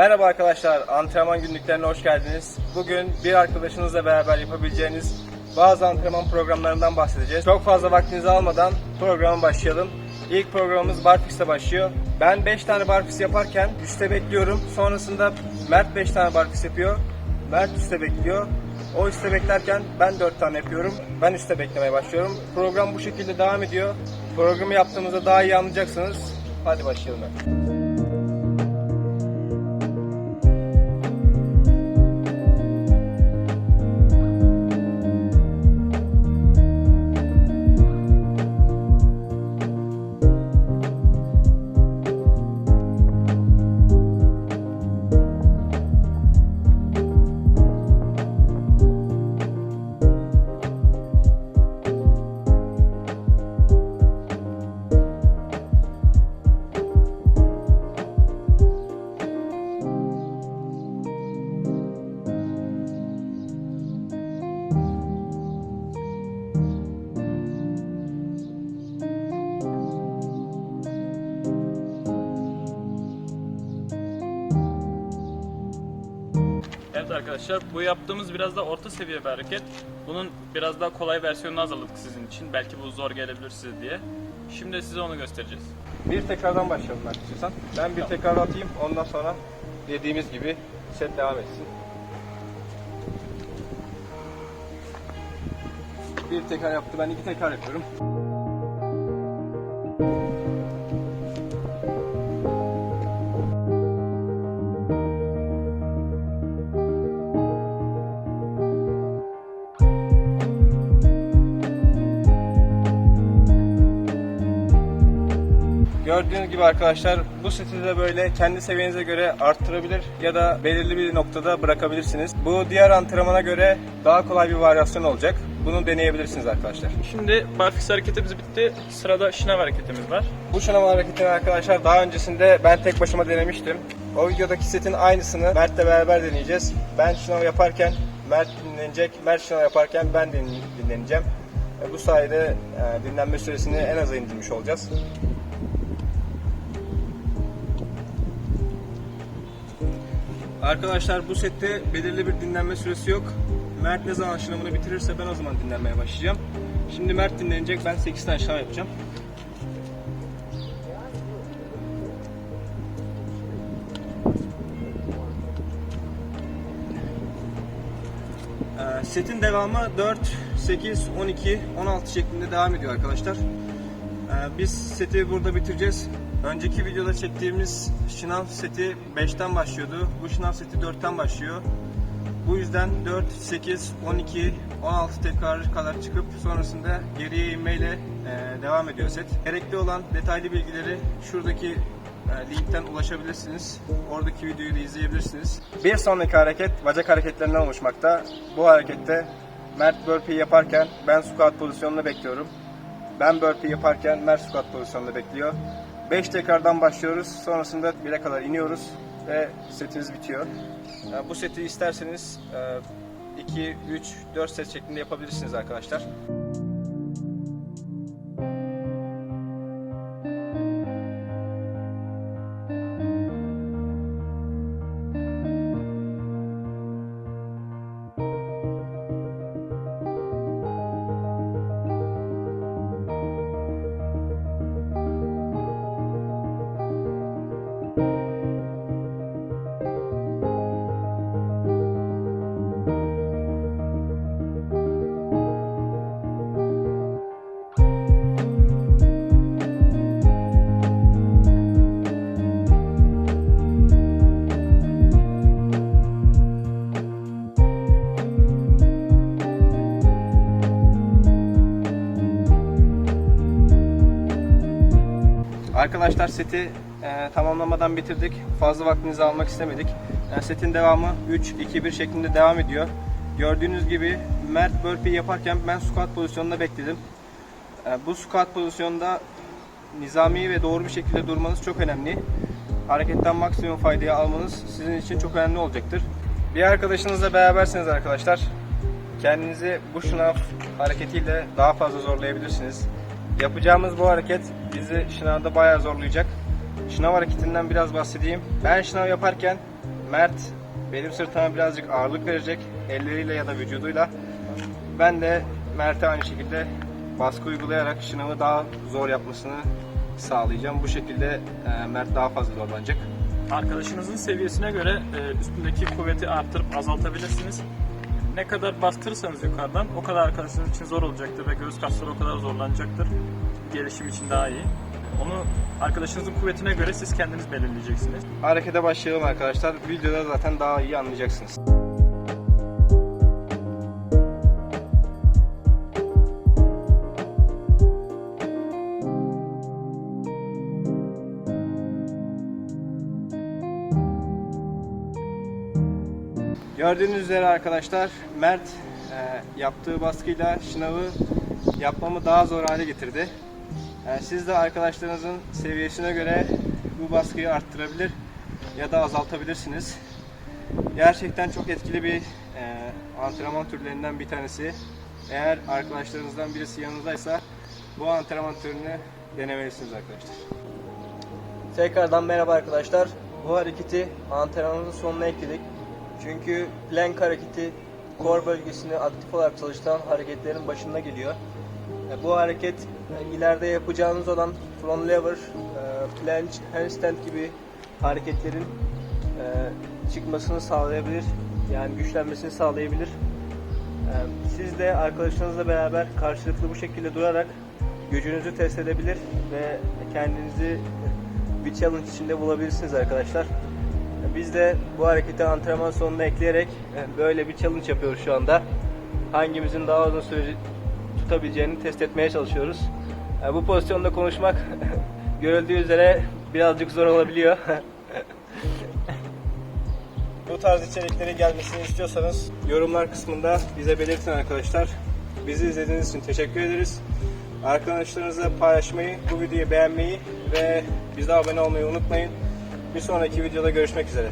Merhaba arkadaşlar, antrenman günlüklerine hoş geldiniz. Bugün bir arkadaşınızla beraber yapabileceğiniz bazı antrenman programlarından bahsedeceğiz. Çok fazla vaktinizi almadan programa başlayalım. İlk programımız barfix'le başlıyor. Ben 5 tane barfix yaparken üstte bekliyorum. Sonrasında Mert 5 tane barfix yapıyor. Mert üstte bekliyor. O üstte beklerken ben 4 tane yapıyorum. Ben üstte beklemeye başlıyorum. Program bu şekilde devam ediyor. Programı yaptığımızda daha iyi anlayacaksınız. Hadi başlayalım. Evet arkadaşlar bu yaptığımız biraz da orta seviye bir hareket. Bunun biraz daha kolay versiyonunu hazırladık sizin için. Belki bu zor gelebilir size diye. Şimdi size onu göstereceğiz. Bir tekrardan başlayalım ben istiyorsan. Ben bir tekrar atayım ondan sonra dediğimiz gibi set devam etsin. Bir tekrar yaptı ben iki tekrar yapıyorum. Gördüğünüz gibi arkadaşlar bu seti de böyle kendi seviyenize göre arttırabilir ya da belirli bir noktada bırakabilirsiniz. Bu diğer antrenmana göre daha kolay bir varyasyon olacak. Bunu deneyebilirsiniz arkadaşlar. Şimdi barfix hareketimiz bitti. Sırada şınav hareketimiz var. Bu şınav hareketini arkadaşlar daha öncesinde ben tek başıma denemiştim. O videodaki setin aynısını Mert'le beraber deneyeceğiz. Ben şınav yaparken Mert dinlenecek, Mert şınav yaparken ben din- dinleneceğim. E, Bu sayede e, dinlenme süresini en aza indirmiş olacağız. Arkadaşlar bu sette belirli bir dinlenme süresi yok. Mert ne zaman şınavını bitirirse ben o zaman dinlenmeye başlayacağım. Şimdi Mert dinlenecek, ben 8 tane şınav yapacağım. Ee, Setin devamı 4, 8, 12, 16 şeklinde devam ediyor arkadaşlar. Ee, Biz seti burada bitireceğiz. Önceki videoda çektiğimiz şınav seti 5'ten başlıyordu. Bu şınav seti 4'ten başlıyor. Bu yüzden 4, 8, 12, 16 tekrar kadar çıkıp sonrasında geriye inmeyle e, devam ediyor set. Gerekli olan detaylı bilgileri şuradaki e, linkten ulaşabilirsiniz. Oradaki videoyu da izleyebilirsiniz. Bir sonraki hareket bacak hareketlerinden oluşmakta. Bu harekette Mert burpee yaparken ben squat pozisyonunda bekliyorum. Ben burpee yaparken Mert squat pozisyonunda bekliyor. 5 tekrardan başlıyoruz. Sonrasında 1'e kadar iniyoruz ve setimiz bitiyor. Yani bu seti isterseniz 2, 3, 4 set şeklinde yapabilirsiniz arkadaşlar. Arkadaşlar seti e, tamamlamadan bitirdik. Fazla vaktinizi almak istemedik. E, setin devamı 3-2-1 şeklinde devam ediyor. Gördüğünüz gibi Mert burpee yaparken ben squat pozisyonunda bekledim. E, bu squat pozisyonda nizami ve doğru bir şekilde durmanız çok önemli. Hareketten maksimum faydayı almanız sizin için çok önemli olacaktır. Bir arkadaşınızla beraberseniz arkadaşlar kendinizi bu şınav hareketiyle daha fazla zorlayabilirsiniz. Yapacağımız bu hareket bizi şınavda bayağı zorlayacak. Şınav hareketinden biraz bahsedeyim. Ben şınav yaparken Mert benim sırtıma birazcık ağırlık verecek elleriyle ya da vücuduyla. Ben de Mert'e aynı şekilde baskı uygulayarak şınavı daha zor yapmasını sağlayacağım. Bu şekilde e, Mert daha fazla zorlanacak. Arkadaşınızın seviyesine göre e, üstündeki kuvveti arttırıp azaltabilirsiniz. Ne kadar bastırırsanız yukarıdan o kadar arkadaşınız için zor olacaktır ve göğüs kasları o kadar zorlanacaktır. Gelişim için daha iyi. Onu arkadaşınızın kuvvetine göre siz kendiniz belirleyeceksiniz. Harekete başlayalım arkadaşlar. Videoda zaten daha iyi anlayacaksınız. Gördüğünüz üzere arkadaşlar Mert e, yaptığı baskıyla şınavı yapmamı daha zor hale getirdi. E, siz de arkadaşlarınızın seviyesine göre bu baskıyı arttırabilir ya da azaltabilirsiniz. Gerçekten çok etkili bir e, antrenman türlerinden bir tanesi. Eğer arkadaşlarınızdan birisi yanınızdaysa bu antrenman türünü denemelisiniz arkadaşlar. Tekrardan merhaba arkadaşlar. Bu hareketi antrenmanın sonuna ekledik. Çünkü plank hareketi core bölgesini aktif olarak çalıştıran hareketlerin başında geliyor. E, Bu hareket e, ileride yapacağınız olan front lever, e, planche, handstand gibi hareketlerin e, çıkmasını sağlayabilir. Yani güçlenmesini sağlayabilir. E, Siz de arkadaşlarınızla beraber karşılıklı bu şekilde durarak gücünüzü test edebilir ve kendinizi bir challenge içinde bulabilirsiniz arkadaşlar. Biz de bu hareketi antrenman sonuna ekleyerek e, böyle bir challenge yapıyoruz şu anda. Hangimizin daha uzun süre tutabileceğini test etmeye çalışıyoruz. E, Bu pozisyonda konuşmak görüldüğü üzere birazcık zor olabiliyor. Bu tarz içerikleri gelmesini istiyorsanız yorumlar kısmında bize belirtin arkadaşlar. Bizi izlediğiniz için teşekkür ederiz. Arkadaşlarınızla paylaşmayı, bu videoyu beğenmeyi ve bize abone olmayı unutmayın. Bir sonraki videoda görüşmek üzere.